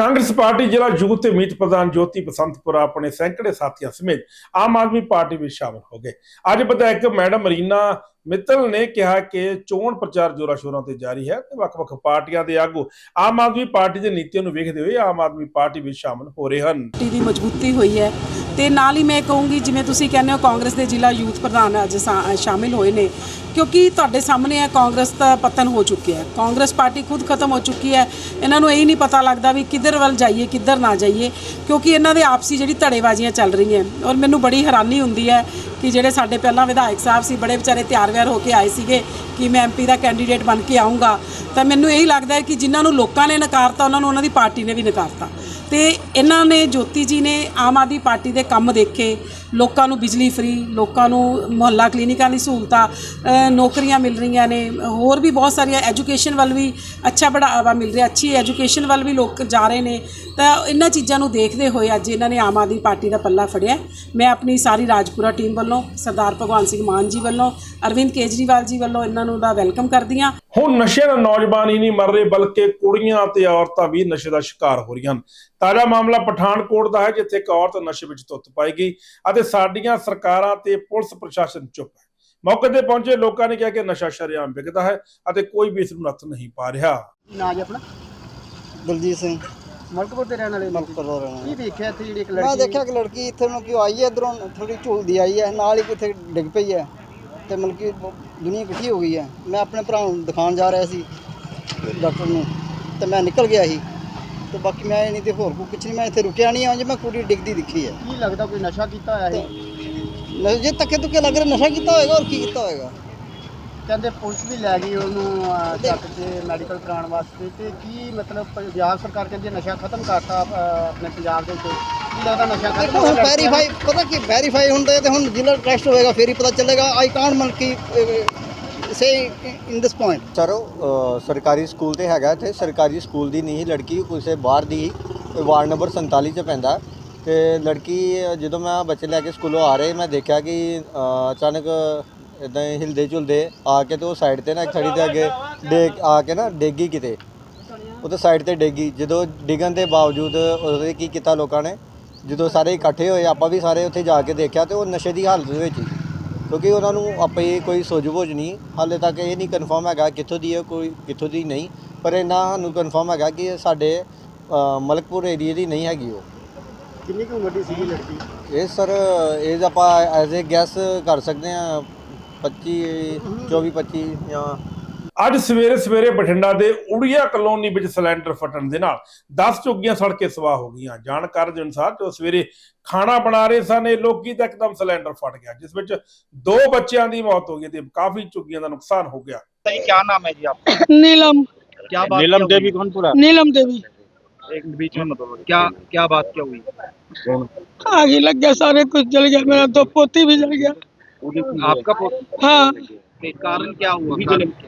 Congress party ਜ਼ਿਲ੍ਹਾ youth ਤੇ ਮੀਤ ਪ੍ਰਧਾਨ ਜੋਤੀ ਬਸੰਤਪੁਰਾ ਆਪਣੇ ਸੈਂਕੜੇ ਸਾਥੀਆਂ ਸਮੇਤ ਆਮ ਆਦਮੀ ਪਾਰਟੀ ਵਿੱਚ ਸ਼ਾਮਲ ਹੋ ਗਏ। ਅੱਜ ਵਿਧਾਇਕ ਮੈਡਮ ਰੀਨਾ ਮਿੱਤਲ ਨੇ ਕਿਹਾ ਕਿ ਚੋਣ ਪ੍ਰਚਾਰ ਜ਼ੋਰਾਂ ਸ਼ੋਰਾਂ ਤੇ ਜਾਰੀ ਹੈ ਤੇ ਵੱਖ-ਵੱਖ ਪਾਰਟੀਆਂ ਦੇ ਆਗੂ ਆਮ ਆਦਮੀ ਪਾਰਟੀ ਦੇ ਨੀਤੀਆਂ ਨੂੰ ਵੇਖਦੇ ਹੋਏ ਆਮ ਆਦਮੀ ਪਾਰਟੀ ਵਿੱਚ ਸ਼ਾਮਲ ਹੋ ਰਹੇ ਹਨ। ਪਾਰਟੀ ਦੀ ਮਜ਼ਬੂਤੀ ਹੋਈ ਹੈ। ਤੇ ਨਾਲ ਹੀ ਮੈਂ ਕਹੂੰਗੀ, ਜਿਵੇਂ ਤੁਸੀਂ ਕਹਿੰਦੇ ਹੋ ਕਾਂਗਰਸ ਦੇ ਜ਼ਿਲ੍ਹਾ ਯੂਥ ਪ੍ਰਧਾਨ ਅੱਜ ਸਾ- ਸ਼ਾਮਿਲ ਹੋਏ ਨੇ, ਕਿਉਂਕਿ ਤੁਹਾਡੇ ਸਾਹਮਣੇ ਹੈ ਕਾਂਗਰਸ ਦਾ ਪਤਨ ਹੋ ਚੁੱਕਿਆ ਹੈ। ਕਾਂਗਰਸ ਪਾਰਟੀ ਖੁਦ ਖਤਮ ਹੋ ਚੁੱਕੀ ਹੈ। ਇਹਨਾਂ ਨੂੰ ਇਹ ਨਹੀਂ ਪਤਾ ਲੱਗਦਾ ਵੀ ਕਿੱਧਰ ਵੱਲ ਜਾਈਏ, ਕਿੱਧਰ ਨਾ ਜਾਈਏ, ਕਿਉਂਕਿ ਇਹਨਾਂ ਦੇ ਆਪਸੀ ਜਿਹੜੀ ਧੜੇਬਾਜ਼ੀਆਂ ਚੱਲ ਰਹੀਆਂ ਔਰ ਮੈਨੂੰ ਬੜੀ ਹੈਰਾਨੀ ਹੁੰਦੀ ਹੈ ਕਿ ਜਿਹੜੇ ਸਾਡੇ ਪਹਿਲਾਂ ਵਿਧਾਇਕ ਸਾਹਿਬ ਸੀ, ਬੜੇ ਵਿਚਾਰੇ ਤਿਆਰ ਵਿਆਰ ਹੋ ਕੇ ਆਏ ਸੀਗੇ ਕਿ ਮੈਂ ਐਮਪੀ ਦਾ ਕੈਂਡੀਡੇਟ ਬਣ ਕੇ ਆਉਂਗਾ ਤਾਂ ਮੈਨੂੰ ਇਹੀ ਲੱਗਦਾ ਹੈ ਕਿ ਜਿਨ੍ਹਾਂ ਨੂੰ ਲੋਕਾਂ ਨੇ ਨਕਾਰਤਾ, ਉਹਨਾਂ ਨੂੰ ਉਹਨਾਂ ਦੀ ਪਾਰਟੀ ਨੇ ਵੀ ਨਕਾਰਤਾ। ਤੇ ਇਹਨਾਂ ਨੇ, ਜੋਤੀ ਜੀ ਨੇ ਆਮ ਆਦਮੀ ਪਾਰਟੀ ਦੇ ਕੰਮ ਦੇਖੇ, ਲੋਕਾਂ ਨੂੰ ਬਿਜਲੀ ਫਰੀ ਲੋਕਾਂ ਨੂੰ ਮੁਹੱਲਾ ਕਲੀਨਿਕਾਂ ਦੀ ਸਹੂਲਤਾਂ ਨੌਕਰੀਆਂ ਮਿਲ ਰਹੀਆਂ ਨੇ, ਹੋਰ ਵੀ ਬਹੁਤ ਸਾਰੀਆਂ ਐਜੂਕੇਸ਼ਨ ਵੱਲ ਵੀ ਅੱਛਾ ਬੜਾਵਾ ਮਿਲ ਰਿਹਾ, ਅੱਛੀ ਐਜੂਕੇਸ਼ਨ ਵੱਲ ਵੀ ਲੋਕ ਜਾ ਰਹੇ ਨੇ। ਤਾਂ ਇਹਨਾਂ ਚੀਜ਼ਾਂ ਨੂੰ ਦੇਖਦੇ ਹੋਏ ਅੱਜ ਇਹਨਾਂ ਨੇ ਆਮ ਆਦਮੀ ਪਾਰਟੀ ਦਾ ਪੱਲਾ ਫੜਿਆ। ਮੈਂ ਆਪਣੀ ਸਾਰੀ ਰਾਜਪੁਰਾ ਟੀਮ ਵੱਲੋਂ, ਸਰਦਾਰ ਭਗਵਾਨ ਸਿੰਘ ਮਾਨ ਜੀ ਵੱਲੋਂ, ਅਰਵਿੰਦ ਕੇਜਰੀਵਾਲ ਜੀ ਵੱਲੋਂ ਇਹਨਾਂ ਨੂੰ ਦਾ ਵੈਲਕਮ ਕਰਦੀ ਹਾਂ। ਹੁਣ ਨਸ਼ੇ ਨਾਲ ਨੌਜਵਾਨ ਹੀ ਨਹੀਂ ਮਰ ਰਹੇ ਬਲਕਿ ਕੁੜੀਆਂ ਤੇ ਔਰਤਾਂ ਵੀ ਨਸ਼ੇ ਦਾ ਸ਼ਿਕਾਰ ਹੋ ਰਹੀਆਂ ਹਨ। ਤਾਜ਼ਾ ਮਾਮਲਾ ਪਠਾਨਕੋਟ ਦਾ ਹੈ ਜਿੱਥੇ ਇੱਕ ਔਰਤ ਨਸ਼ੇ ਵਿੱਚ ਧੁੱਤ ਪਾਈ ਗਈ ਅਤੇ ਸਾਡੀਆਂ ਸਰਕਾਰਾਂ ਤੇ ਪੁਲਿਸ ਪ੍ਰਸ਼ਾਸਨ ਚੁੱਪ ਹੈ। ਮੌਕੇ ਤੇ ਪਹੁੰਚੇ ਲੋਕਾਂ ਨੇ ਕਿਹਾ ਕਿ ਨਸ਼ਾ ਸ਼ਰੇਆਮ ਵਿਕਦਾ ਹੈ ਅਤੇ ਕੋਈ ਵੀ ਇਸ ਨੂੰ ਨੱਥ ਨਹੀਂ ਪਾ ਰਿਹਾ। ਨਾ ਜੀ ਆਪਣਾ? ਦਲਜੀਤ ਸਿੰਘ। ਮਲਕਪੁਰ ਦੇ ਰਹਿਣ ਵਾਲੇ ਨੇ। ਮਲਕਪੁਰ ਦਾ ਰਹਿਣਾ ਕੀ ਦੇਖਿਆ ਇੱਥੇ ਜਿਹੜੀ ਇੱਕ ਮੈਂ ਲੜਕੀ ਦੇਖਿਆ ਕਿ ਲੜਕੀ ਇੱਥੇ ਨੂੰ ਕਿਉਂ ਆਈ ਹੈ ਇਧਰੋਂ ਥੋੜੀ ਝੂਲਦੀ ਆਈ ਹੈ ਨਾਲ ਹੀ ਕਿੱਥੇ ਡਿੱਗ ਪਈ ਹੈ। ਤੇ ਮਤਲਬ ਕਿ ਦੁਨੀਆ ਇਕੱਠੀ ਹੋ ਗਈ ਹੈ। ਮੈਂ ਆਪਣੇ ਭਰਾ ਨੂੰ ਦਿਖਾਉਣ ਜਾ ਰਿਹਾ ਸੀ ਡਾਕਟਰ ਨੂੰ ਤੇ ਮੈਂ ਨਿਕਲ ਗਿਆ ਸੀ। ਤੇ ਬਾਕੀ ਮੈਂ ਇਹ ਨਹੀਂ ਤੇ ਹੋਰ ਕੋਈ ਕੁਛ ਨਹੀਂ ਮੈਂ ਇੱਥੇ ਰੁਕਿਆ ਨਹੀਂ ਹਾਂ ਜੇ ਮੈਂ ਕੁੜੀ ਡਿੱਗਦੀ ਦਿਖੀ ਹੈ। ਕੀ ਲੱਗਦਾ ਕੋਈ ਨਸ਼ਾ ਕੀਤਾ ਹੋਇਆ ਹੈ? ਨਸ਼ੇ ਜੇ ਤੱਕੇ ਤੁੱਕੇ ਲੱਗ ਰਿਹਾ ਨਸ਼ਾ ਕੀਤਾ ਹੋਏਗਾ ਹੋਰ ਕੀ ਕੀਤਾ ਹੋਏਗਾ? ਕਹਿੰਦੇ ਪੁਲਿਸ ਵੀ ਲੈ ਗਈ ਉਹਨੂੰ ਅਹ, ਚੱਕ ਕੇ ਮੈਡੀਕਲ ਕਰਾਉਣ ਵਾਸਤੇ। ਤੇ ਕੀ ਮਤਲਬ ਪੰਜਾਬ ਸਰਕਾਰ ਕਹਿੰਦੀ ਹੈ ਨਸ਼ਾ ਖਤਮ ਕਰਤਾ ਅਹ, ਆਪਣੇ ਪੰਜਾਬ ਦੇ ਵਿੱਚ। ਕੀ ਲੱਗਦਾ ਨਸ਼ਾ ਖਤਮ ਦੇਖੋ ਹੋ ਹੁਣ ਗਿਆ ਵੈਰੀਫਾਈ ਪਤਾ ਕੀ ਵੈਰੀਫਾਈ ਹੁੰਦਾ ਹੈ ਤੇ ਹੁਣ ਜ਼ਿਲ੍ਹਾ ਟੈਸਟ ਹੋਏਗਾ ਫੇਰ ਹੀ ਪਤਾ ਚੱਲੇਗਾ। ਆਈ ਕਾਂਟ ਮਨ ਕੀ say in this point sir ਉਹ, ਅ, ਸਰਕਾਰੀ ਸਕੂਲ ਤੇ ਹੈਗਾ ਇੱਥੇ। ਸਰਕਾਰੀ ਸਕੂਲ ਦੀ ਨਹੀਂ ਸੀ ਲੜਕੀ ਕਿਸੇ ਬਾਹਰ ਦੀ ਸੀ। ਵਾਰਡ ਨੰਬਰ 47 ਚ ਪੈਂਦਾ। ਤੇ ਲੜਕੀ ਅ, ਜਦੋਂ ਮੈਂ ਬੱਚੇ ਲੈ ਕੇ ਸਕੂਲੋਂ ਆ ਰਹੇ ਮੈਂ ਦੇਖਿਆ ਕਿ ਅ, ਅਚਾਨਕ ਇਦਾਂ ਹਿਲਦੇ ਝੁਲਦੇ ਆ ਕੇ ਤੇ ਉਹ ਸਾਈਡ ਤੇ ਨਾ ਇੱਕ ਥੜੀ ਦੇ ਅੱਗੇ ਡੇਗ ਆ ਕੇ ਨਾ ਡੇਗੀ ਕਿਤੇ। ਉਹ ਤੇ ਸਾਈਡ ਤੇ ਡੇਗੀ। ਜਦੋਂ ਡਿੱਗਣ ਦੇ ਬਾਵਜੂਦ ਉਹਦੇ ਕੀ ਕੀਤਾ ਲੋਕਾਂ ਨੇ? ਜਦੋਂ ਸਾਰੇ ਇਕੱਠੇ ਹੋਏ ਆਪਾਂ ਵੀ ਸਾਰੇ ਉੱਥੇ ਜਾ ਕੇ ਦੇਖਿਆ ਤੇ ਉਹ ਨਸ਼ੇ ਦੀ ਹਾਲਤ ਵਿੱਚ ਸੀ। ਕਿਉਂਕਿ ਉਹਨਾਂ ਨੂੰ ਆਪੇ ਕੋਈ ਸੋਝ-ਬੁਝ ਨਹੀਂ। ਹਾਲੇ ਤੱਕ ਇਹ ਨਹੀਂ ਕਨਫਰਮ ਹੈਗਾ ਕਿੱਥੋਂ ਦੀ ਹੈ ਕੋਈ ਕਿੱਥੋਂ ਦੀ ਨਹੀਂ। ਪਰ ਇਹਨਾਂ ਸਾਨੂੰ ਕਨਫਰਮ ਹੈਗਾ ਕਿ ਇਹ ਸਾਡੇ ਮਲਕਪੁਰ ਏਰੀਏ ਦੀ ਨਹੀਂ ਹੈਗੀ ਉਹ। ਕਿੰਨੀ ਕੁ ਉਮਰ ਦੀ ਸੀਗੀ ਲੜਕੀ? ਇਹ ਸਰ ਇਹ ਆਪਾਂ ਐਜ਼ ਅ ਗੈਸ ਕਰ ਸਕਦੇ ਹਾਂ। 25 24 25 ਜਾਂ ਅੱਜ ਸਵੇਰੇ ਸਵੇਰੇ ਬਠਿੰਡਾ ਦੇ ਉੜੀਆ ਕਲੋਨੀ ਵਿੱਚ ਸਿਲੰਡਰ ਫਟਣ ਦੇ ਨਾਲ 10 ਝੁੱਗੀਆਂ ਸੜ ਕੇ ਸਵਾਹ ਹੋ ਗਈਆਂ ਜਾਣਕਾਰੀ ਦੇ ਅਨੁਸਾਰ ਜੋ ਸਵੇਰੇ ਖਾਣਾ ਬਣਾ ਰਹੇ ਸਨ ਇਹ ਲੋਕੀ ਤਾਂ ਇੱਕਦਮ ਸਿਲੰਡਰ ਫਟ ਗਿਆ ਜਿਸ ਵਿੱਚ ਦੋ ਬੱਚਿਆਂ ਦੀ ਮੌਤ ਹੋ ਗਈ ਤੇ ਕਾਫੀ ਝੁੱਗੀਆਂ ਦਾ ਨੁਕਸਾਨ ਹੋ ਗਿਆ क्या नाम है जी आपका नीलम क्या बात नीलम क्या देवी हुई? कौन पूरा नीलम देवी एक बीच में मतलब क्या क्या बात क्या हुई आग ही लग गया सारे कुछ जल गया मेरा तो पोती भी जल गया आपका हाँ। कारण क्या हुआ?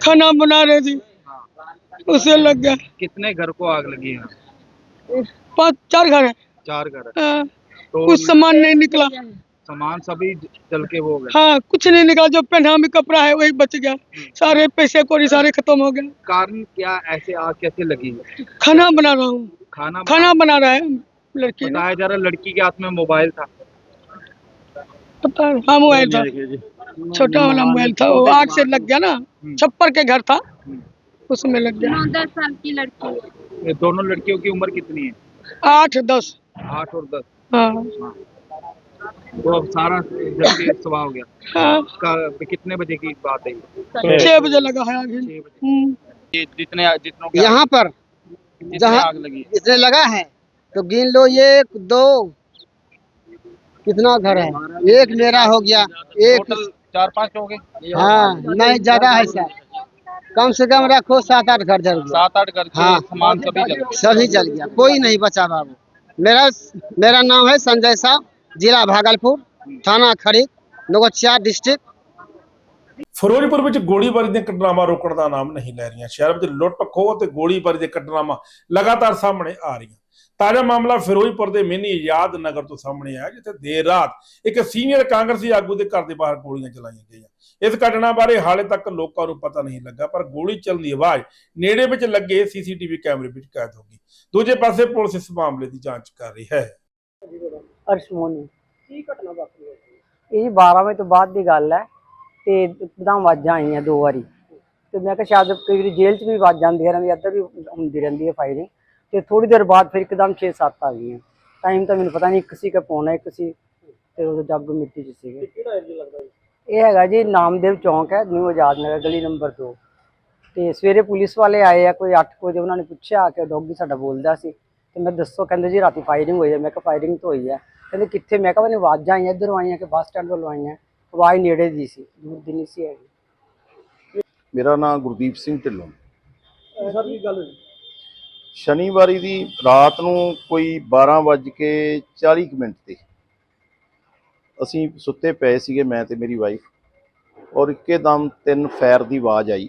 खाना बना रहे थी। उसे लग गया। कितने घर को आग लगी है? पाँच चार घर है। चार घर हाँ, तो कुछ सामान नहीं निकला। सामान सभी जल के वो हो गए। हाँ कुछ नहीं निकला। जो पहना में कपड़ा है वही बच गया। सारे पैसे कोरी सारे खत्म हो गए। कारण क्या? ऐसे आग कैसे लगी? खाना बना रहा हूँ। खाना खाना बना रहा है लड़की बताया जा रहा लड़की के हाथ में मोबाइल था। पता है। हाँ मोबाइल था। छोटा वाला मोबाइल था। वो आग से लग गया ना। छप्पर के घर था। उसमें लग गया। दस साल की लड़की है। दोनों लड़कियों की उम्र कितनी है? आठ दस। आठ और दस। हाँ। तो अब सारा सवा हो गया। हाँ। का- कितने बजे की बात है? छह बजे लगा है आगे। हम्म। ये जितने जितनों यहाँ पर जहाँ- आग लगी है। इसने लगा है तो गिन लो एक दो कितना घर है एक मेरा हो गया एक टोटल चार पांच हो गए हाँ नहीं ज्यादा है सर कम से कम रखो सात आठ घर जल गया सात आठ घर के हाँ। सामान सभी जल गए सभी जल गया कोई नहीं बचा बाबू मेरा मेरा नाम है संजय साहब जिला भागलपुर थाना खड़ी नगोचिया डिस्ट्रिक्ट ਫਿਰੋਜ਼ਪੁਰ ਵਿੱਚ ਗੋਲੀਬਾਰੀ ਦੀਆਂ ਘਟਨਾਵਾਂ ਰੋਕਣ ਦਾ ਨਾਮ ਨਹੀਂ ਲੈ ਰਹੀਆਂ ਸ਼ਹਿਰ ਵਿੱਚ ਲੁੱਟ ਖੋਹ ਤੇ ਗੋਲੀਬਾਰੀ ਦੀਆਂ ਘਟਨਾਵਾਂ ਲਗਾਤਾਰ ਸਾਹਮਣੇ ਆ ਰਹੀਆਂ ਤਾਜ਼ਾ ਮਾਮਲਾ ਫਿਰੋਜ਼ਪੁਰ ਦੇ ਮਿੰਨੀ ਆਜ਼ਾਦ ਨਗਰ ਤੋਂ ਸਾਹਮਣੇ ਆਇਆ ਜਿੱਥੇ ਦੇਰ ਰਾਤ ਇੱਕ ਸੀਨੀਅਰ ਕਾਂਗਰਸੀ ਆਗੂ ਦੇ ਘਰ ਦੇ ਬਾਹਰ ਗੋਲੀਆਂ ਚਲਾਈਆਂ ਗਈਆਂ। ਇਸ ਘਟਨਾ ਬਾਰੇ ਹਾਲੇ ਤੱਕ ਲੋਕਾਂ ਨੂੰ ਪਤਾ ਨਹੀਂ ਲੱਗਾ ਪਰ ਗੋਲੀ ਚੱਲਣ ਦੀ ਆਵਾਜ਼ ਨੇੜੇ ਵਿੱਚ ਲੱਗੇ ਸੀਸੀਟੀਵੀ ਕੈਮਰੇ ਵਿੱਚ ਕੈਦ ਹੋ ਗਈ। ਦੂਜੇ ਪਾਸੇ ਪੁਲਿਸ ਇਸ ਮਾਮਲੇ ਦੀ ਜਾਂਚ ਕਰ ਰਹੀ ਹੈ। ਅਰਸ਼ਮੋਨੀ ਕੀ ਘਟਨਾ ਵਾਪਰੀ ਇਹ 12 ਵਜੇ ਤੋਂ ਬਾਅਦ ਦੀ ਗੱਲ ਹੈ ਤੇ ਇੱਕਦਮ ਆਵਾਜ਼ਾਂ ਆਈਆਂ ਦੋ ਵਾਰੀ। ਤੇ ਮੈਂ ਕਿਹਾ ਸ਼ਾਇਦ ਕਈ ਵਾਰੀ ਜੇਲ੍ਹ 'ਚ ਵੀ ਆਵਾਜ਼ਾਂ ਆਉਂਦੀਆਂ ਰਹਿੰਦੀਆਂ ਇੱਧਰ ਵੀ ਹੁੰਦੀ ਰਹਿੰਦੀ ਹੈ ਫਾਇਰਿੰਗ ਤੇ ਥੋੜੀ ਦੇਰ ਬਾਅਦ ਫਿਰ ਇੱਕਦਮ 6-7 ਆ ਗਈਆਂ। ਟਾਈਮ ਤਾਂ ਮੈਨੂੰ ਪਤਾ ਨਹੀਂ ਇੱਕ ਸੀ ਕਿ ਪੌਣਾ ਇੱਕ ਸੀ ਤੇ ਉਹ ਜੱਗ ਮਿੱਟੀ 'ਚ ਸੀਗੇ। ਕਿਹੜਾ ਏਰੀਆ ਲੱਗਦਾ ਜੀ? ਇਹ ਹੈਗਾ ਜੀ ਨਾਮਦੇਵ ਚੌਂਕ ਹੈ ਨਿਊ ਆਜ਼ਾਦ ਨਗਰ ਗਲੀ ਨੰਬਰ 2 ਤੇ ਸਵੇਰੇ ਪੁਲਿਸ ਵਾਲੇ ਆਏ ਆ ਕੋਈ 8 ਵਜੇ ਉਹਨਾਂ ਨੇ ਪੁੱਛਿਆ ਕਿ ਡੌਗੀ ਸਾਡਾ ਬੋਲਦਾ ਸੀ। ਤੇ ਮੈਂ ਦੱਸੋ ਕਹਿੰਦੇ ਜੀ ਰਾਤੀ ਫਾਇਰਿੰਗ ਹੋਈ ਹੈ। ਮੈਂ ਕਿਹਾ ਫਾਇਰਿੰਗ ਤਾਂ ਹੋਈ ਹੈ। ਕਹਿੰਦੇ ਕਿੱਥੇ? ਮੈਂ ਕਿਹਾ ਮੈਨੂੰ ਆਵਾਜ਼ਾਂ ਆਈਆਂ ਇੱਧਰੋਂ ਆਈਆਂ ਕਿ ਬੱਸ ਸਟੈਂਡ ਵੱਲੋਂ ਆਈਆਂ। ਆਵਾਜ਼ ਨੇੜੇ ਦੀ ਸੀ ਦੂਰ ਦੀ ਨਹੀਂ ਸੀ ਹੈਗੀ। ਮੇਰਾ ਨਾਮ ਗੁਰਦੀਪ ਸਿੰਘ ਢਿੱਲੋਂ। ਸਰ ਕੀ ਗੱਲ ਸ਼ਨੀਵਾਰੀ ਦੀ ਰਾਤ ਨੂੰ ਕੋਈ 12 ਵੱਜ ਕੇ 40 ਕੁ ਮਿੰਟ ਤੇ ਅਸੀਂ ਸੁੱਤੇ ਪਏ ਸੀਗੇ, ਮੈਂ ਤੇ ਮੇਰੀ ਵਾਈਫ ਔਰ ਇੱਕਦਮ ਤਿੰਨ ਫਾਇਰ ਦੀ ਆਵਾਜ਼ ਆਈ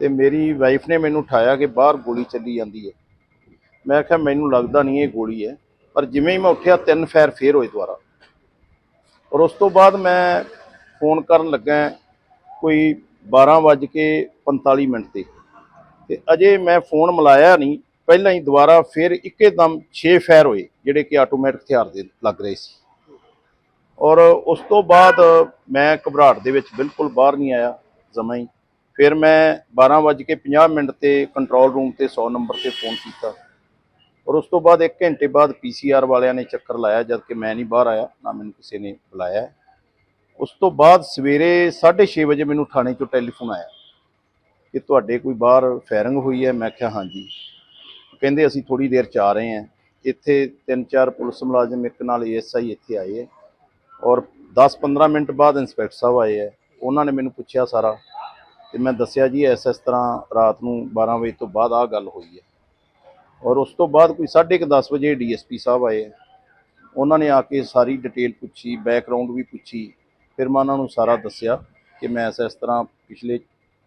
ਤੇ ਮੇਰੀ ਵਾਈਫ ਨੇ ਮੈਨੂੰ ਉਠਾਇਆ ਕਿ ਬਾਹਰ ਗੋਲੀ ਚੱਲੀ ਜਾਂਦੀ ਹੈ। ਮੈਂ ਕਿਹਾ, ਮੈਨੂੰ ਲੱਗਦਾ ਨਹੀਂ ਇਹ ਗੋਲੀ ਹੈ, ਪਰ ਜਿਵੇਂ ਹੀ ਮੈਂ ਉੱਠਿਆ, ਤਿੰਨ ਫਾਇਰ ਫੇਰ ਹੋਏ ਦੁਬਾਰਾ। ਔਰ ਉਸ ਤੋਂ ਬਾਅਦ ਮੈਂ ਫੋਨ ਕਰਨ ਲੱਗਾ ਕੋਈ 12 ਵੱਜ ਕੇ 45 ਮਿੰਟ ਤੇ। ਤੇ ਅਜੇ ਮੈਂ ਫੋਨ ਮਿਲਾਇਆ ਨਹੀਂ। ਪਹਿਲਾਂ ਹੀ ਦੁਬਾਰਾ ਫਿਰ ਇੱਕੇਦਮ 6 ਫਾਇਰ ਹੋਏ, ਜਿਹੜੇ ਕਿ ਆਟੋਮੈਟਿਕ ਹਥਿਆਰ ਦੇ ਲੱਗ ਰਹੇ ਸੀ। ਔਰ ਉਸ ਤੋਂ ਬਾਅਦ ਮੈਂ ਘਬਰਾਹਟ ਦੇ ਵਿੱਚ ਬਿਲਕੁਲ ਬਾਹਰ ਨਹੀਂ ਆਇਆ ਜਮਾਂ ਹੀ। ਫਿਰ ਮੈਂ 12 ਵੱਜ ਕੇ 50 ਮਿੰਟ ਤੇ ਕੰਟਰੋਲ ਰੂਮ ਤੇ 100 ਨੰਬਰ ਤੇ ਫੋਨ ਕੀਤਾ। ਔਰ ਉਸ ਤੋਂ ਬਾਅਦ 1 ਘੰਟੇ ਬਾਅਦ ਪੀਸੀਆਰ ਵਾਲਿਆਂ ਨੇ ਚੱਕਰ ਲਾਇਆ, ਜਦ ਕਿ ਮੈਂ ਨਹੀਂ ਬਾਹਰ ਆਇਆ, ਨਾ ਮੈਨੂੰ ਕਿਸੇ ਨੇ ਬੁਲਾਇਆ। ਉਸ ਤੋਂ ਬਾਅਦ ਸਵੇਰੇ 6:30 ਵਜੇ ਮੈਨੂੰ ਥਾਣੇ ਤੋਂ ਟੈਲੀਫੋਨ ਆਇਆ। ਕਿ ਤੁਹਾਡੇ ਕੋਈ ਬਾਹਰ ਫਾਇਰਿੰਗ ਹੋਈ ਹੈ? ਮੈਂ ਕਿਹਾ, ਹਾਂਜੀ। ਕਹਿੰਦੇ, ਅਸੀਂ ਥੋੜੀ ਦੇਰ ਚ ਆ ਰਹੇ ਹਾਂ। ਇੱਥੇ ਤਿੰਨ ਚਾਰ ਪੁਲਿਸ ਮੁਲਾਜ਼ਮ ਇੱਕ ਨਾਲ ਏਐਸਆਈ ਇੱਥੇ ਆਏ ਹੈ ਔਰ 10-15 ਮਿੰਟ ਬਾਅਦ ਇੰਸਪੈਕਟਰ ਸਾਹਿਬ ਆਏ ਹੈ। ਉਹਨਾਂ ਨੇ ਮੈਨੂੰ ਪੁੱਛਿਆ ਸਾਰਾ ਤੇ ਮੈਂ ਦੱਸਿਆ, ਜੀ, ਇਸ ਇਸ ਤਰ੍ਹਾਂ ਰਾਤ ਨੂੰ 12 ਵਜੇ ਤੋਂ ਬਾਅਦ ਆਹ ਗੱਲ ਹੋਈ ਹੈ। ਔਰ ਉਸ ਤੋਂ ਬਾਅਦ ਕੋਈ 10:30 ਵਜੇ ਡੀਐਸਪੀ ਸਾਹਿਬ ਆਏ ਹੈ। ਉਹਨਾਂ ਨੇ ਆ ਕੇ ਸਾਰੀ ਡਿਟੇਲ ਪੁੱਛੀ, ਬੈਕਗ੍ਰਾਉਂਡ ਵੀ ਪੁੱਛੀ। ਫਿਰ ਮੈਂ ਉਹਨਾਂ ਨੂੰ ਸਾਰਾ ਦੱਸਿਆ ਕਿ ਮੈਂ ਇਸ ਇਸ ਤਰ੍ਹਾਂ ਪਿਛਲੇ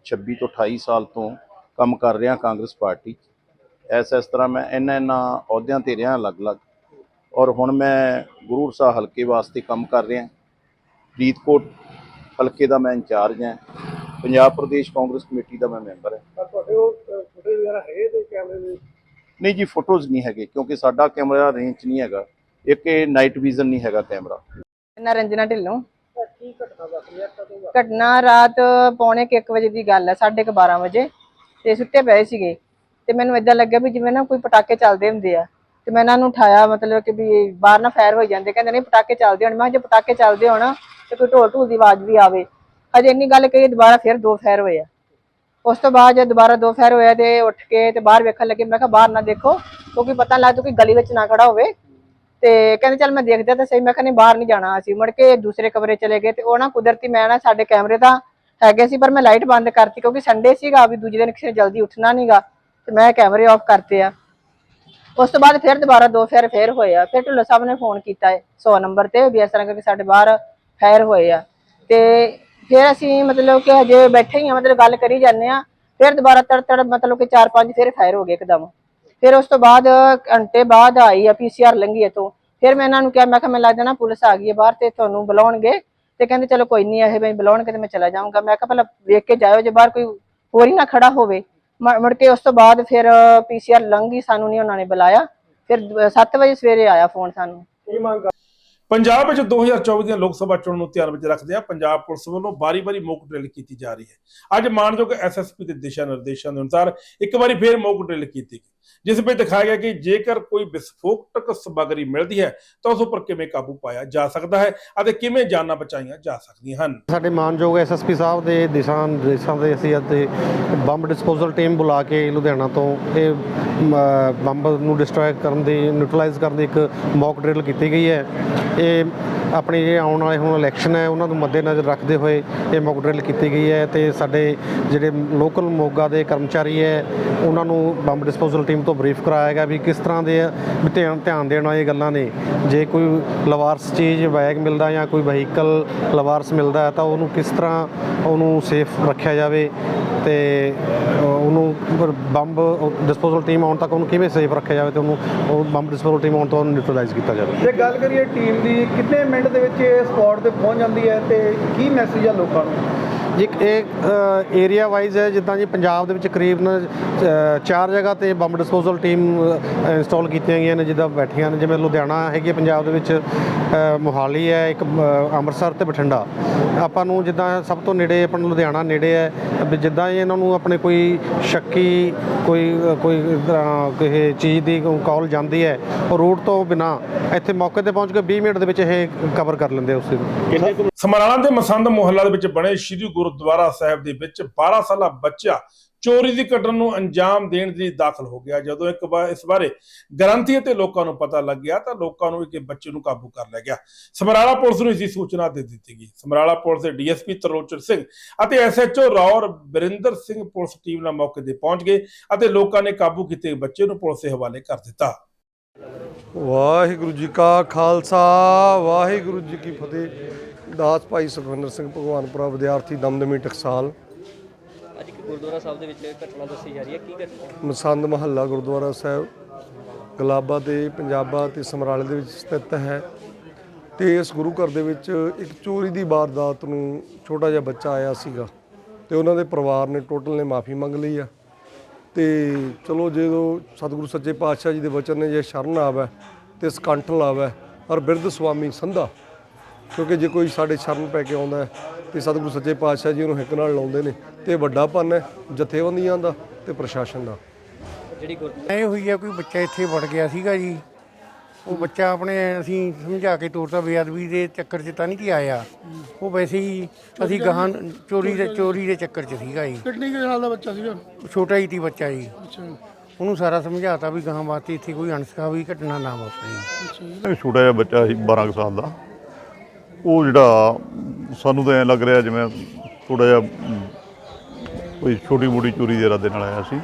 26 ਤੋਂ 28 ਸਾਲ ਤੋਂ ਕੰਮ ਕਰ ਰਿਹਾ ਕਾਂਗਰਸ ਪਾਰਟੀ 'ਚ। ਇਸ ਇਸ ਤਰ੍ਹਾਂ ਮੈਂ ਇੰਨਾ ਇੰਨਾ ਅਹੁਦਿਆਂ ਤੇ ਰਿਹਾ ਅਲੱਗ-ਅਲੱਗ। ਔਰ ਹੁਣ ਮੈਂ ਗੁਰੂ ਸਾਹਿਬ ਹਲਕੇ ਵਾਸਤੇ ਕੰਮ ਕਰ ਰਿਹਾ। ਫਰੀਦਕੋਟ ਹਲਕੇ ਦਾ ਮੈਂ ਇੰਚਾਰਜ ਹਾਂ। ਪੰਜਾਬ ਪ੍ਰਦੇਸ਼ ਕਾਂਗਰਸ ਕਮੇਟੀ ਦਾ ਮੈਂ ਮੈਂਬਰ ਹਾਂ। ਤੁਹਾਡੇ ਉਹ ਫੁਟੇਜ ਵਗੈਰਾ ਹੈ ਤੇ ਕੈਮਰੇ ਦੇ? ਨਹੀਂ ਜੀ ਫੋਟੋਜ਼ ਨਹੀਂ ਹੈਗੇ ਕਿਉਂਕਿ ਸਾਡਾ ਕੈਮਰਾ ਰੇਂਜ 'ਚ ਨਹੀਂ ਹੈਗਾ। ਇੱਕ ਇਹ ਨਾਈਟ ਵਿਜ਼ਨ ਨਹੀਂ ਹੈਗਾ ਕੈਮਰਾ। ਨਰੰਜਨਾ ਢਿੱਲੋਂ। ਘਟਨਾ ਰਾਤ ਪੌਣੇ 1 ਵਜੇ ਦੀ ਗੱਲ ਹੈ 12:30 ਵਜੇ। ਤੇ ਸੁੱਤੇ ਪਏ ਸੀਗੇ। ਤੇ ਮੈਨੂੰ ਇਦਾਂ ਲੱਗਿਆ ਵੀ ਜਿਵੇਂ ਨਾ ਕੋਈ ਪਟਾਕੇ ਚੱਲਦੇ ਹੁੰਦੇ ਆ। ਤੇ ਮੈਂ ਇਹਨਾਂ ਨੂੰ ਉਠਾਇਆ, ਮਤਲਬ ਕਿ ਵੀ ਬਾਹਰ ਨਾ ਫਾਇਰ ਹੋਈ ਜਾਂਦੇ। ਕਹਿੰਦੇ ਨਹੀਂ, ਪਟਾਕੇ ਚੱਲਦੇ ਹੋਣ। ਮੈਂ ਕਿਹਾ, ਜੇ ਪਟਾਕੇ ਚੱਲਦੇ ਹੋਣ ਤੇ ਕੋਈ ਢੋਲ ਢੂਲ ਦੀ ਆਵਾਜ਼ ਵੀ ਆਵੇ। ਅਜੇ ਇੰਨੀ ਗੱਲ ਕਹੀ ਦੁਬਾਰਾ ਫਿਰ ਦੋ ਫਾਇਰ ਹੋਏ ਆ। ਉਸ ਤੋਂ ਬਾਅਦ ਜਦ ਦੁਬਾਰਾ ਦੋ ਫਾਇਰ ਹੋਇਆ ਤੇ ਉੱਠ ਕੇ ਤੇ ਬਾਹਰ ਵੇਖਣ ਲੱਗੇ, ਮੈਂ ਕਿਹਾ, ਬਾਹਰ ਨਾ ਦੇਖੋ। ਕਿਉਂਕਿ ਪਤਾ ਲੱਗ ਤੂੰ ਕਿ ਗਲੀ ਵਿੱਚ ਨਾ ਖੜਾ ਹੋਵੇ। ਤੇ ਕਹਿੰਦੇ ਚੱਲ ਮੈਂ ਦੇਖਦਾ ਤਾਂ ਸਹੀ। ਮੈਂ ਕਿਹਾ ਬਾਹਰ ਨਹੀਂ ਜਾਣਾ ਅਸੀਂ। ਮੁੜ ਕੇ ਦੂਸਰੇ ਕਮਰੇ ਚਲੇ ਗਏ ਤੇ ਉਹ ਨਾ ਕੁਦਰਤੀ ਮੈਂ ਨਾ ਸਾਡੇ ਕੈਮਰੇ ਤਾਂ ਹੈਗੇ ਸੀ, ਪਰ ਮੈਂ ਲਾਈਟ ਬੰਦ ਕਰਤੀ ਕਿਉਂਕਿ ਸੰਡੇ ਸੀਗਾ ਵੀ ਦੂਜੇ ਦਿਨ ਕਿਸੇ ਨੇ ਜਲਦੀ ਉੱਠਣਾ ਨਹੀਂਗਾ ਤੇ ਮੈਂ ਕੈਮਰੇ ਆਫ ਕਰਤੇ ਆ। ਉਸ ਤੋਂ ਬਾਅਦ ਫਿਰ ਦੁਬਾਰਾ ਦੋ ਫੇਰ ਫੇਰ ਹੋਏ ਆ। ਫਿਰ ਢੁੱਲੋ ਸਾਹਿਬ ਨੇ ਫੋਨ ਕੀਤਾ ਹੈ 100 ਨੰਬਰ ਤੇ ਵੀ ਇਸ ਤਰ੍ਹਾਂ ਕਰਕੇ ਸਾਡੇ ਬਾਹਰ ਫੇਰ ਹੋਏ ਆ। ਤੇ ਫਿਰ ਅਸੀਂ ਮਤਲਬ ਕਿ ਹਜੇ ਬੈਠੇ ਹੀ ਆ, ਮਤਲਬ ਗੱਲ ਕਰੀ ਜਾਂਦੇ ਆ। ਫਿਰ ਦੁਬਾਰਾ ਤੜ ਤੜ ਮਤਲਬ ਕਿ ਚਾਰ ਪੰਜ ਫੇਰ ਫਾਇਰ ਹੋ ਗਏ ਇੱਕਦਮ। ਫਿਰ ਉਸ ਤੋਂ ਬਾਅਦ ਘੰਟੇ ਬਾਅਦ ਆਈ ਆ ਪੀਸੀਆਰ ਲੰਗੀ ਤੋਂ ਫਿਰ ਮੈਂ ਇਹਨਾਂ ਨੂੰ ਕਿਹਾ, ਮੈਂ ਕਿਹਾ ਮੈਂ ਲੱਗ ਜਾਣਾ ਪੁਲਿਸ ਆ ਗਈ ਹੈ ਬਾਹਰ ਤੇ ਤੁਹਾਨੂੰ ਬੁਲਾਉਣਗੇ। ਤੇ ਕਹਿੰਦੇ, ਚਲੋ ਕੋਈ ਨਹੀਂ ਇਹ ਬਈ ਬੁਲਾਉਣਗੇ ਤੇ ਮੈਂ ਚਲਾ ਜਾਊਂਗਾ। ਮੈਂ ਕਿਹਾ, ਪਹਿਲਾਂ ਵੇਖ ਕੇ ਜਾਇਓ, ਜੇ ਬਾਹਰ ਕੋਈ ਹੋਰ ਹੀ ਨਾ ਖੜਾ ਹੋਵੇ। ਮੁੜ ਕੇ ਉਸ ਤੋਂ ਬਾਅਦ ਫਿਰ ਪੀਸੀਆਰ ਲੰਗੀ ਸਾਨੂੰ ਨਹੀਂ ਉਹਨਾਂ ਨੇ ਬੁਲਾਇਆ। ਫਿਰ 7 ਵਜੇ ਸਵੇਰੇ ਆਇਆ ਫੋਨ ਸਾਨੂੰ। ਕੀ ਮੰਗ ਪੰਜਾਬ ਵਿੱਚ 2024 ਦੀਆਂ ਲੋਕ ਸਭਾ ਚੋਣਾਂ ਨੂੰ ਧਿਆਨ ਵਿੱਚ ਰੱਖਦੇ ਆ ਪੰਜਾਬ ਪੁਲਿਸ ਵੱਲੋਂ ਬਾਰੀ-ਬਾਰੀ ਮੌਕ ਡਰਿਲ ਕੀਤੀ ਜਾ ਰਹੀ ਹੈ। ਅੱਜ ਮਾਨਯੋਗ ਐਸਐਸਪੀ ਦੇ ਦਿਸ਼ਾ ਨਿਰਦੇਸ਼ਾਂ ਦੇ ਅਨੁਸਾਰ ਇੱਕ ਵਾਰੀ ਫੇਰ ਮੌਕ ਡਰਿਲ ਕੀਤੀ ਗਈ। ਜਿਸ ਵਿੱਚ ਦਿਖਾਇਆ ਗਿਆ ਕਿ ਜੇਕਰ ਕੋਈ ਵਿਸਫੋਟਕ ਸਮੱਗਰੀ ਮਿਲਦੀ ਹੈ, ਤਾਂ ਉਸ ਉੱਪਰ ਕਿਵੇਂ ਕਾਬੂ ਪਾਇਆ ਜਾ ਸਕਦਾ ਹੈ ਅਤੇ ਕਿਵੇਂ ਜਾਨਾਂ ਬਚਾਈਆਂ ਜਾ ਸਕਦੀਆਂ ਹਨ? ਸਾਡੇ ਮਾਨਯੋਗ ਐਸਐਸਪੀ ਸਾਹਿਬ ਦੇ ਦਿਸ਼ਾ ਨਿਰਦੇਸ਼ਾਂ ਦੇ ਅਸੀਂ ਅੱਜ ਬੰਬ ਡਿਸਪੋਜ਼ਲ ਟੀਮ ਬੁਲਾ ਕੇ ਲੁਧਿਆਣਾ ਤੋਂ ਇਹ ਬੰਬ ਨੂੰ ਡਿਸਟਰੋਏ ਕਰਨ ਦੀ ਨਿਊਟਰਲਾਈਜ਼ ਕਰਨ ਦੀ ਇੱਕ ਮੌਕ ਡਰਿਲ ਕੀਤੀ ਗਈ ਹੈ। ਇਹ ਆਪਣੀ ਇਹ ਆਉਣ ਵਾਲੇ ਹੁਣ ਇਲੈਕਸ਼ਨ ਹੈ, ਉਹਨਾਂ ਨੂੰ ਮੱਦੇਨਜ਼ਰ ਰੱਖਦੇ ਹੋਏ ਇਹ ਮੌਕ ਡਰਿਲ ਕੀਤੀ ਗਈ ਹੈ ਤੇ ਸਾਡੇ ਜਿਹੜੇ ਲੋਕਲ ਮੋਗਾ ਦੇ ਕਰਮਚਾਰੀ ਹੈ, ਉਹਨਾਂ ਨੂੰ ਬੰਬ ਡਿਸਪੋਜ਼ਲ ਟੀਮ ਤੋਂ ਬਰੀਫ ਕਰਾਇਆ ਗਿਆ ਵੀ ਕਿਸ ਤਰ੍ਹਾਂ ਦੇ ਧਿਆਨ ਧਿਆਨ ਦੇਣ ਵਾਲੀਆਂ ਗੱਲਾਂ ਨੇ। ਜੇ ਕੋਈ ਲਵਾਰਸ ਚੀਜ਼ ਬੈਗ ਮਿਲਦਾ ਜਾਂ ਕੋਈ ਵਹੀਕਲ ਲਵਾਰਸ ਮਿਲਦਾ ਤਾਂ ਉਹਨੂੰ ਕਿਸ ਤਰ੍ਹਾਂ ਉਹਨੂੰ ਸੇਫ ਰੱਖਿਆ ਜਾਵੇ ਤੇ ਉਹਨੂੰ ਬੰਬ ਡਿਸਪੋਜ਼ਲ ਟੀਮ ਆਉਣ ਤੱਕ ਉਹਨੂੰ ਕਿਵੇਂ ਸੇਫ ਰੱਖਿਆ ਜਾਵੇ ਤੇ ਉਹਨੂੰ ਉਹ ਬੰਬ ਡਿਸਪੋਜ਼ਲ ਟੀਮ ਆਉਣ ਤੋਂ ਉਹਨੂੰ ਨਿਊਟਰਲਾਈਜ਼ ਕੀਤਾ ਜਾਵੇ। ਜੇ ਗੱਲ ਕਰੀਏ ਟੀਮ ਦੀ, ਕਿੰਨੇ ਮਿੰਟ ਦੇ ਵਿੱਚ ਇਹ ਸਪੌਟ ਤੇ ਪਹੁੰਚ ਜਾਂਦੀ ਹੈ ਤੇ ਕੀ ਮੈਸੇਜ ਆ ਲੋਕਾਂ ਨੂੰ? ਜੀ ਇਹ ਏਰੀਆ ਵਾਈਜ਼ ਹੈ ਜਿੱਦਾਂ ਜੀ ਪੰਜਾਬ ਦੇ ਵਿੱਚ ਕਰੀਬਨ ਚਾਰ ਜਗ੍ਹਾ ਤੇ ਬੰਬ ਡਿਸਪੋਜ਼ਲ ਟੀਮ ਇੰਸਟਾਲ ਕੀਤੀਆਂ ਗਈਆਂ ਨੇ ਜਿੱਦਾਂ ਬੈਠੀਆਂ ਨੇ ਜਿਵੇਂ ਲੁਧਿਆਣਾ ਹੈਗੀ ਹੈ ਪੰਜਾਬ ਦੇ ਵਿੱਚ ਮੋਹਾਲੀ ਹੈ ਇੱਕ ਅੰਮ੍ਰਿਤਸਰ ਤੇ ਬਠਿੰਡਾ। ਆਪਾਂ ਨੂੰ ਜਿੱਦਾਂ ਸਭ ਤੋਂ ਨੇੜੇ ਆਪਣਾ ਲੁਧਿਆਣਾ ਨੇੜੇ ਹੈ ਵੀ ਜਿੱਦਾਂ ਇਹਨਾਂ ਨੂੰ ਆਪਣੇ ਕੋਈ ਸ਼ੱਕੀ ਕੋਈ ਕੋਈ ਕਿਸੇ ਚੀਜ਼ ਦੀ ਕਾਲ ਜਾਂਦੀ ਹੈ ਉਹ ਰੂਟ ਤੋਂ ਬਿਨਾ ਇੱਥੇ ਮੌਕੇ ਤੇ ਪਹੁੰਚ ਕੇ 20 ਮਿੰਟ ਦੇ ਵਿੱਚ ਇਹ ਕਵਰ ਕਰ ਲੈਂਦੇ ਉਸ ਨੂੰ ਸਮਰਾਲਾ ਦੇ ਮਸੰਦ ਮੁਹੱਲਾ ਦੇ ਵਿੱਚ ਬਣੇ ਸ੍ਰੀ ਗੁਰਦੁਆਰਾ ਸਾਹਿਬ ਦੇ ਵਿੱਚ 12 ਸਾਲਾ ਬੱਚਾ ਚੋਰੀ ਦੀ ਘਟਨਾ ਨੂੰ ਅੰਜਾਮ ਦੇਣ ਲਈ ਦਾਖਲ ਹੋ ਗਿਆ। ਜਦੋਂ ਇੱਕ ਵਾਰ ਇਸ ਬਾਰੇ ਗ੍ਰੰਥੀ ਅਤੇ ਲੋਕਾਂ ਨੂੰ ਪਤਾ ਲੱਗ ਗਿਆ ਤਾਂ ਲੋਕਾਂ ਨੂੰ ਇੱਕ ਬੱਚੇ ਨੂੰ ਕਾਬੂ ਕਰ ਲਿਆ ਗਿਆ। ਸਮਰਾਲਾ ਪੁਲਿਸ ਨੂੰ ਇਸ ਦੀ ਸੂਚਨਾ ਦੇ ਦਿੱਤੀ ਗਈ। ਸਮਰਾਲਾ ਪੁਲਿਸ ਦੇ ਡੀਐਸਪੀ ਤਰਲੋਚਨ ਸਿੰਘ ਅਤੇ ਐਸਐਚਓ ਰੌਰ ਬਰਿੰਦਰ ਸਿੰਘ ਪੁਲਿਸ ਟੀਮ ਨਾਲ ਮੌਕੇ ਤੇ ਪਹੁੰਚ ਗਏ ਅਤੇ ਲੋਕਾਂ ਨੇ ਕਾਬੂ ਕੀਤੇ ਬੱਚੇ ਨੂੰ ਪੁਲਿਸ ਦੇ ਹਵਾਲੇ ਕਰ ਦਿੱਤਾ। ਵਾਹਿਗੁਰੂ ਜੀ ਕਾ ਖਾਲਸਾ, ਵਾਹਿਗੁਰੂ ਜੀ ਕੀ ਫਤਿਹ। ਦਾਸ ਭਾਈ ਸੁਖਵਿੰਦਰ ਸਿੰਘ ਭਗਵਾਨਪੁਰਾ ਵਿਦਿਆਰਥੀ ਦਮਦਮੀ ਟਕਸਾਲ। ਅੱਜ ਇੱਕ ਗੁਰਦੁਆਰਾ ਸਾਹਿਬ ਦੇ ਵਿੱਚ ਘਟਨਾ ਦੱਸੀ ਜਾ ਰਹੀ ਹੈ। ਕੀ ਘਟਨਾ? ਮਸੰਦ ਮਹੱਲਾ ਗੁਰਦੁਆਰਾ ਸਾਹਿਬ ਗਲਾਬਾ ਤੇ ਪੰਜਾਬਾ ਤੇ ਸਮਰਾਲੇ ਦੇ ਵਿੱਚ ਸਥਿਤ ਹੈ ਤੇ ਇਸ ਗੁਰੂ ਘਰ ਦੇ ਵਿੱਚ ਇੱਕ ਚੋਰੀ ਦੀ ਵਾਰਦਾਤ ਨੂੰ ਛੋਟਾ ਜਿਹਾ ਬੱਚਾ ਆਇਆ ਸੀਗਾ ਤੇ ਉਹਨਾਂ ਦੇ ਪਰਿਵਾਰ ਨੇ ਟੋਟਲ ਨੇ ਮਾਫੀ ਮੰਗ ਲਈ ਆ। ਤੇ ਚਲੋ ਜਦੋਂ ਸਤਿਗੁਰੂ ਸੱਚੇ ਪਾਤਸ਼ਾਹ ਜੀ ਦੇ ਵਚਨ ਨੇ ਜੇ ਸ਼ਰਨ ਆਵੈ ਤੇ ਸਕੰਠ ਲਾਵੈ ਔਰ ਬਿਰਧ ਸੁਆਮੀ ਸੰਧਾ ਕਿਉਂਕਿ ਜੇ ਕੋਈ ਸਾਡੇ ਸ਼ਰਨ ਪੈ ਕੇ ਆਉਂਦਾ ਹੈ ਤੇ ਸਤਿਗੁਰੂ ਸੱਚੇ ਪਾਤਸ਼ਾਹ ਜੀ ਉਹਨੂੰ ਹਿੱਕ ਨਾਲ ਲਾਉਂਦੇ ਨੇ ਤੇ ਇਹ ਵੱਡਾ ਪੰਨ ਹੈ ਜਥੇਬੰਦੀਆਂ ਦਾ ਤੇ ਪ੍ਰਸ਼ਾਸਨ ਦਾ। ਜਿਹੜੀ ਇਹ ਹੋਈ ਹੈ ਕੋਈ ਬੱਚਾ ਇੱਥੇ ਵੜ ਗਿਆ ਸੀਗਾ ਜੀ। ਉਹ ਬੱਚਾ ਆਪਣੇ ਅਸੀਂ ਸਮਝਾ ਕੇ ਤੋਰਤਾ ਬੇਅਦਬੀ ਦੇ ਚੱਕਰ 'ਚ ਤਾਂ ਨਹੀਂ ਕਿ ਆਇਆ। ਉਹ ਵੈਸੇ ਹੀ ਅਸੀਂ ਗਾਹਾਂ ਚੋਰੀ ਦੇ ਚੋਰੀ ਦੇ ਚੱਕਰ 'ਚ ਸੀਗਾ ਜੀ। ਕਿੰਨੀ ਕੁ ਸਾਲ ਦਾ ਬੱਚਾ ਸੀਗਾ? ਛੋਟਾ ਹੀ ਸੀ ਬੱਚਾ ਜੀ। ਉਹਨੂੰ ਸਾਰਾ ਸਮਝਾਤਾ ਵੀ ਗਾਹਾਂ ਵਾਸਤੇ ਇੱਥੇ ਕੋਈ ਅਣਸਖਾਵੀ ਘਟਨਾ ਨਾ ਵਾਪਰੇ। ਛੋਟਾ ਜਿਹਾ ਬੱਚਾ ਸੀ 12 ਕੁ ਸਾਲ ਦਾ। ਉਹ ਜਿਹੜਾ ਸਾਨੂੰ ਤਾਂ ਐਂ ਲੱਗ ਰਿਹਾ ਜਿਵੇਂ ਥੋੜਾ ਜਿਹਾ ਕੋਈ ਛੋਟੀ ਮੋਟੀ ਚੋਰੀ ਦੇ ਇਰਾਦੇ ਨਾਲ ਆਇਆ ਸੀ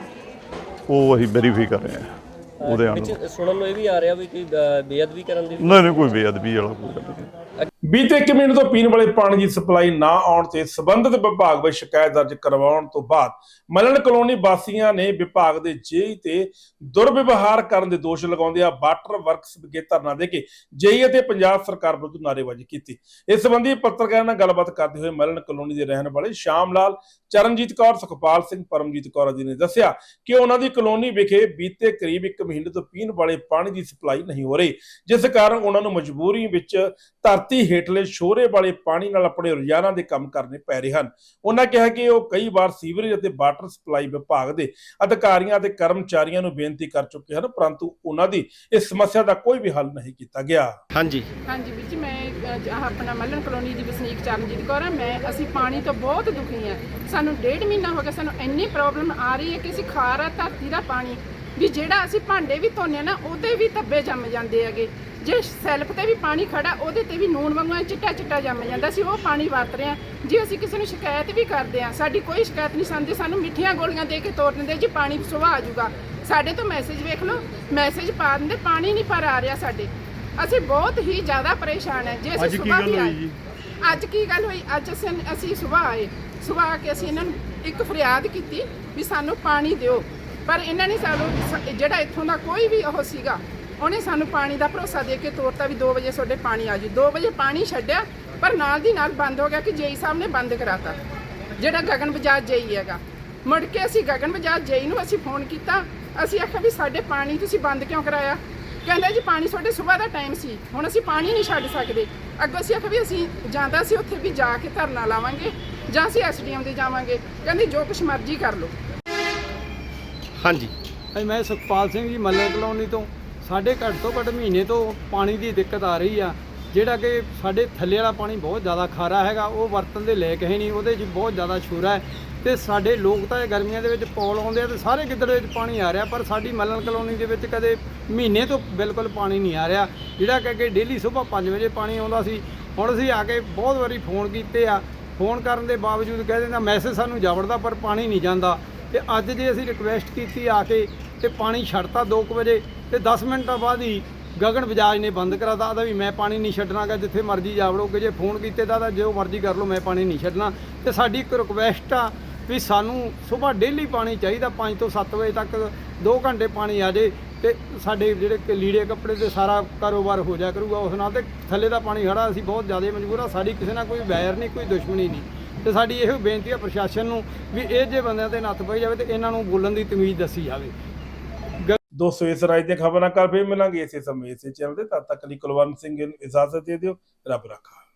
ਉਹ ਅਸੀਂ ਵੈਰੀਫਾਈ ਕਰ ਰਹੇ ਹਾਂ ਉਹਦੇ ਵਿੱਚ ਸੁਣਨ ਨੂੰ ਇਹ ਵੀ ਆ ਰਿਹਾ ਵੀ ਕੋਈ ਬੇਅਦਬੀ ਕਰਨ ਦੀ ਨਹੀਂ ਨਹੀਂ ਕੋਈ ਬੇਅਦਬੀ ਵਾਲਾ ਕੋਈ ਗੱਲ ਨਹੀਂ। ਬੀਤੇ ਇੱਕ ਮਹੀਨੇ ਤੋਂ ਪੀਣ ਵਾਲੇ ਪਾਣੀ ਦੀ ਸਪਲਾਈ ਨਾ ਆਉਣ ਤੇ ਸਬੰਧਤ ਵਿਭਾਗ ਵਿੱਚ ਸ਼ਿਕਾਇਤ ਦਰਜ ਕਰਵਾਉਣ ਤੋਂ ਬਾਅਦ ਮਲਣ ਕਲੋਨੀ ਵਾਸੀਆਂ ਨੇ ਵਿਭਾਗ ਦੇ ਜੇਈ ਤੇ ਦੁਰਵਿਵਹਾਰ ਕਰਨ ਦੇ ਦੋਸ਼ ਲਗਾਉਂਦੇ ਆ ਵਾਟਰ ਵਰਕਸ ਵਿਖੇ ਧਰਨਾ ਦੇ ਕੇ ਜੇਈ ਅਤੇ ਪੰਜਾਬ ਸਰਕਾਰ ਵਿਰੁੱਧ ਨਾਅਰੇਬਾਜ਼ੀ ਕੀਤੀ। ਇਸ ਸੰਬੰਧੀ ਪੱਤਰਕਾਰਾਂ ਨਾਲ ਗੱਲਬਾਤ ਕਰਦੇ ਹੋਏ ਮਲਣ ਕਲੋਨੀ ਦੇ ਰਹਿਣ ਵਾਲੇ ਸ਼ਾਮ ਲਾਲ, ਚਰਨਜੀਤ ਕੌਰ, ਸੁਖਪਾਲ ਸਿੰਘ, ਪਰਮਜੀਤ ਕੌਰ ਆਦਿ ਨੇ ਦੱਸਿਆ ਕਿ ਉਹਨਾਂ ਦੀ ਕਲੋਨੀ ਵਿਖੇ ਬੀਤੇ ਕਰੀਬ 1 ਮਹੀਨੇ ਤੋਂ ਪੀਣ ਵਾਲੇ ਪਾਣੀ ਦੀ ਸਪਲਾਈ ਨਹੀਂ ਹੋ ਰਹੀ, ਜਿਸ ਕਾਰਨ ਉਹਨਾਂ ਨੂੰ ਮਜਬੂਰੀ ਵਿੱਚ ਧਰਤੀ ਹੇਠਲੇ ਸ਼ੋਰੇ ਵਾਲੇ ਪਾਣੀ ਨਾਲ ਆਪਣੇ ਰੋਜ਼ਾਨਾ ਦੇ ਕੰਮ ਕਰਨੇ ਪੈ ਰਹੇ ਹਨ। ਉਹਨਾਂ ਕਿਹਾ ਕਿ ਉਹ ਕਈ ਵਾਰ ਸੀਵਰੇਜ ਅਤੇ ਵਾਟਰ ਸਪਲਾਈ ਵਿਭਾਗ ਦੇ ਅਧਿਕਾਰੀਆਂ ਅਤੇ ਕਰਮਚਾਰੀਆਂ ਨੂੰ ਬੇਨਤੀ ਕਰ ਚੁੱਕੇ ਹਨ ਪਰੰਤੂ ਉਹਨਾਂ ਦੀ ਇਸ ਸਮੱਸਿਆ ਦਾ ਕੋਈ ਵੀ ਹੱਲ ਨਹੀਂ ਕੀਤਾ ਗਿਆ। ਹਾਂਜੀ। ਹਾਂਜੀ ਵੀਰ ਜੀ ਮੈਂ ਆਹ ਆਪਣਾ ਮੱਲਣ ਕਲੋਨੀ ਦੀ ਵਸਨੀਕ ਚਰਨਜੀਤ ਕੌਰ ਹਾਂ। ਮੈਂ ਅਸੀਂ ਪਾਣੀ ਤੋਂ ਬਹੁਤ ਦੁਖੀ ਹਾਂ। ਸਾਨੂੰ ਡੇਢ ਮਹੀਨਾ ਹੋ ਗਿਆ ਸਾਨੂੰ ਇੰਨੀ ਪ੍ਰੋਬਲਮ ਆ ਰਹੀ ਹੈ ਕਿ ਅਸੀਂ ਖਾਰਾ ਧਰਤੀ ਦਾ ਪਾਣੀ ਵੀ ਜਿਹੜਾ ਅਸੀਂ ਭਾਂਡੇ ਵੀ ਧੋਨੇ ਨਾ ਉਹਦੇ ਵੀ ਧੱਬੇ ਜੰਮ ਜਾਂਦੇ ਹੈਗੇ। ਜੇ ਸੈਲਫ ਤੇ ਵੀ ਪਾਣੀ ਖੜਾ ਉਹਦੇ ਤੇ ਵੀ ਨੂਣ ਵਾਂਗੂ ਚਿੱਟਾ ਚਿੱਟਾ ਜੰਮ ਜਾਂਦਾ ਸੀ ਉਹ ਪਾਣੀ ਵਰਤ ਰਹੇ ਹਾਂ। ਜੇ ਅਸੀਂ ਕਿਸੇ ਨੂੰ ਸ਼ਿਕਾਇਤ ਵੀ ਕਰਦੇ ਹਾਂ ਸਾਡੀ ਕੋਈ ਸ਼ਿਕਾਇਤ ਨਹੀਂ ਸੰਦੇ ਸਾਨੂੰ ਮਿੱਠੀਆਂ ਗੋਲੀਆਂ ਦੇ ਕੇ ਤੋਰ ਦਿੰਦੇ ਜੀ ਪਾਣੀ ਸੁਭਾ ਆ ਜਾਊਗਾ। ਸਾਡੇ ਤੋਂ ਮੈਸੇਜ ਵੇਖ ਲਓ ਮੈਸੇਜ ਪਾ ਦਿੰਦੇ ਪਾਣੀ ਨਹੀਂ ਪਰ ਆ ਰਿਹਾ ਸਾਡੇ। ਅਸੀਂ ਬਹੁਤ ਹੀ ਜ਼ਿਆਦਾ ਪਰੇਸ਼ਾਨ ਹੈ ਜੇ ਅਸੀਂ ਸੁਬਾਹ ਵੀ ਆਏ। ਅੱਜ ਕੀ ਗੱਲ ਹੋਈ? ਅੱਜ ਅਸੀਂ ਅਸੀਂ ਸਵੇਰ ਆਏ। ਸਵੇਰ ਆ ਕੇ ਅਸੀਂ ਇਹਨਾਂ ਨੂੰ ਇੱਕ ਫਰਿਆਦ ਕੀਤੀ ਵੀ ਸਾਨੂੰ ਪਾਣੀ ਦਿਓ। ਪਰ ਇਹਨਾਂ ਨੇ ਸਾਨੂੰ ਸ- ਜਿਹੜਾ ਇੱਥੋਂ ਦਾ ਕੋਈ ਵੀ ਉਹ ਸੀਗਾ ਉਹਨੇ ਸਾਨੂੰ ਪਾਣੀ ਦਾ ਭਰੋਸਾ ਦੇ ਕੇ ਤੋਰਤਾ ਵੀ 2 ਵਜੇ ਤੁਹਾਡੇ ਪਾਣੀ ਆ ਜੂ 2 ਵਜੇ ਪਾਣੀ ਛੱਡਿਆ ਪਰ ਨਾਲ ਦੀ ਨਾਲ ਬੰਦ ਹੋ ਗਿਆ ਕਿ ਜੇਈ ਸਾਹਿਬ ਨੇ ਬੰਦ ਕਰਾਤਾ। ਜਿਹੜਾ ਗਗਨ ਬਜਾਜ ਜੇਈ ਹੈਗਾ। ਮੁੜ ਕੇ ਅਸੀਂ ਗਗਨ ਬਜਾਜ ਜੇਈ ਨੂੰ ਅਸੀਂ ਫੋਨ ਕੀਤਾ। ਅਸੀਂ ਆਖਿਆ ਵੀ ਸਾਡੇ ਪਾਣੀ ਤੁਸੀਂ ਬੰਦ ਕਿਉਂ ਕਰਾਇਆ? ਕਹਿੰਦਾ ਜੀ ਪਾਣੀ ਤੁਹਾਡੇ ਸਵੇਰ ਦਾ ਟਾਈਮ ਸੀ। ਹੁਣ ਅਸੀਂ ਪਾਣੀ ਨਹੀਂ ਛੱਡ ਸਕਦੇ। ਅੱਗੋਂ ਅਸੀਂ ਆਖਿਆ ਵੀ ਅਸੀਂ ਜਾਂਦਾ ਸੀ ਉੱਥੇ ਵੀ ਜਾ ਕੇ ਧਰਨਾ ਲਾਵਾਂਗੇ ਜਾਂ ਅਸੀਂ ਐਸਡੀਐਮ ਦੇ ਜਾਵਾਂਗੇ। ਕਹਿੰਦੇ ਜੋ ਕੁਛ ਮਰਜ਼ੀ ਕਰ ਲਓ। ਹਾਂਜੀ। ਮੈਂ ਸੁਖਪਾਲ ਸਿੰਘ ਜੀ ਮੱਲੇ ਕਲੋਨੀ ਤੋਂ। ਸਾਡੇ ਘੱਟ ਤੋਂ ਘੱਟ ਮਹੀਨੇ ਤੋਂ ਪਾਣੀ ਦੀ ਦਿੱਕਤ ਆ ਰਹੀ ਆ। ਜਿਹੜਾ ਕਿ ਸਾਡੇ ਥੱਲੇ ਵਾਲਾ ਪਾਣੀ ਬਹੁਤ ਜ਼ਿਆਦਾ ਖਾਰਾ ਹੈਗਾ, ਉਹ ਵਰਤਨ ਦੇ ਲਾਇਕ ਹੈ ਨਹੀਂ, ਉਹਦੇ 'ਚ ਬਹੁਤ ਜ਼ਿਆਦਾ ਛੂਰਾ ਹੈ। ਤੇ ਸਾਡੇ ਲੋਕ ਤਾਂ ਇਹ ਗਰਮੀਆਂ ਦੇ ਵਿੱਚ ਪੌਲ ਆਉਂਦੇ ਆ ਤੇ ਸਾਰੇ ਗਿੱਦੜ ਵਿੱਚ ਪਾਣੀ ਆ ਰਿਹਾ, ਪਰ ਸਾਡੀ ਮੱਲਣ ਕਲੋਨੀ ਦੇ ਵਿੱਚ ਕਦੇ ਮਹੀਨੇ ਤੋਂ ਬਿਲਕੁਲ ਪਾਣੀ ਨਹੀਂ ਆ ਰਿਹਾ। ਜਿਹੜਾ ਕਿ ਅੱਗੇ ਡੇਲੀ ਸਵੇਰ 5 ਵਜੇ ਪਾਣੀ ਆਉਂਦਾ ਸੀ, ਹੁਣ ਅਸੀਂ ਆ ਕੇ ਬਹੁਤ ਵਾਰੀ ਫੋਨ ਕੀਤੇ ਆ। ਫੋਨ ਕਰਨ ਦੇ ਬਾਵਜੂਦ ਕਹਿ ਦਿੰਦਾ, ਮੈਸੇਜ ਸਾਨੂੰ ਜਾਵੜਦਾ, ਪਰ ਪਾਣੀ ਨਹੀਂ ਜਾਂਦਾ। ਤੇ ਅੱਜ ਜੇ ਅਸੀਂ ਰਿਕੁਐਸਟ ਕੀਤੀ ਆ ਕੇ ਤੇ ਪਾਣੀ ਛੱਡਤਾ 2 ਵਜੇ ਤੇ 10 ਮਿੰਟਾਂ ਬਾਅਦ ਹੀ ਗਗਨ ਬਜਾਜ ਨੇ ਬੰਦ ਕਰਾਤਾ ਆਦਾ ਵੀ ਮੈਂ ਪਾਣੀ ਨਹੀਂ ਛੱਡਣਾਗਾ ਜਿੱਥੇ ਮਰਜ਼ੀ ਜਾ ਵੜੋਗੇ ਜੇ ਫੋਨ ਕੀਤੇ ਦਾ ਤਾਂ ਜੋ ਮਰਜ਼ੀ ਕਰ ਲਓ, ਮੈਂ ਪਾਣੀ ਨਹੀਂ ਛੱਡਣਾ। ਤੇ ਸਾਡੀ ਇੱਕ ਰਿਕੁਐਸਟ ਆ ਵੀ ਸਾਨੂੰ ਸਵੇਰ ਡੇਲੀ ਪਾਣੀ ਚਾਹੀਦਾ 5 ਤੋਂ 7 ਵਜੇ ਤੱਕ 2 ਘੰਟੇ ਪਾਣੀ ਆ ਜੇ, ਤੇ ਸਾਡੇ ਜਿਹੜੇ ਲੀੜੇ ਕੱਪੜੇ ਤੇ ਸਾਰਾ ਕਾਰੋਬਾਰ ਹੋ ਜਾ ਕਰੂਗਾ, ਉਸ ਨਾਲ ਤੇ ਥੱਲੇ ਦਾ ਪਾਣੀ ਖੜਾ, ਅਸੀਂ ਬਹੁਤ ਜ਼ਿਆਦਾ ਮਜਬੂਰ ਆ, ਸਾਡੀ ਕਿਸੇ ਨਾਲ ਕੋਈ ਵੈਰ ਨਹੀਂ, ਕੋਈ ਦੁਸ਼ਮਣੀ ਨਹੀਂ। ਤੇ ਸਾਡੀ ਇਹੋ ਬੇਨਤੀ ਆ ਪ੍ਰਸ਼ਾਸਨ ਨੂੰ ਵੀ ਇਹ ਜੇ ਬੰਦਿਆਂ ਤੇ ਨੱਥ ਪਈ ਜਾਵੇ ਤੇ ਇਹਨਾਂ ਨੂੰ ਬੋਲਣ ਦੀ ਤਮੀਜ਼ ਦੱਸੀ ਜਾਵੇ। ਦੋਸਤੋ ਇਸ ਰਾਜ ਦੀਆਂ ਖਬਰਾਂ ਕਰ ਫੇਰ ਮਿਲਾਂਗੇ ਇਸੇ ਸਮੇਂ ਇਸੇ ਚੈਨਲ ਤੇ। ਤਦ ਤੱਕ ਲਈ ਕੁਲਵੰਤ ਸਿੰਘ ਨੂੰ ਇਜਾਜ਼ਤ ਦੇ ਦਿਓ। ਰੱਬ ਰੱਖਾ।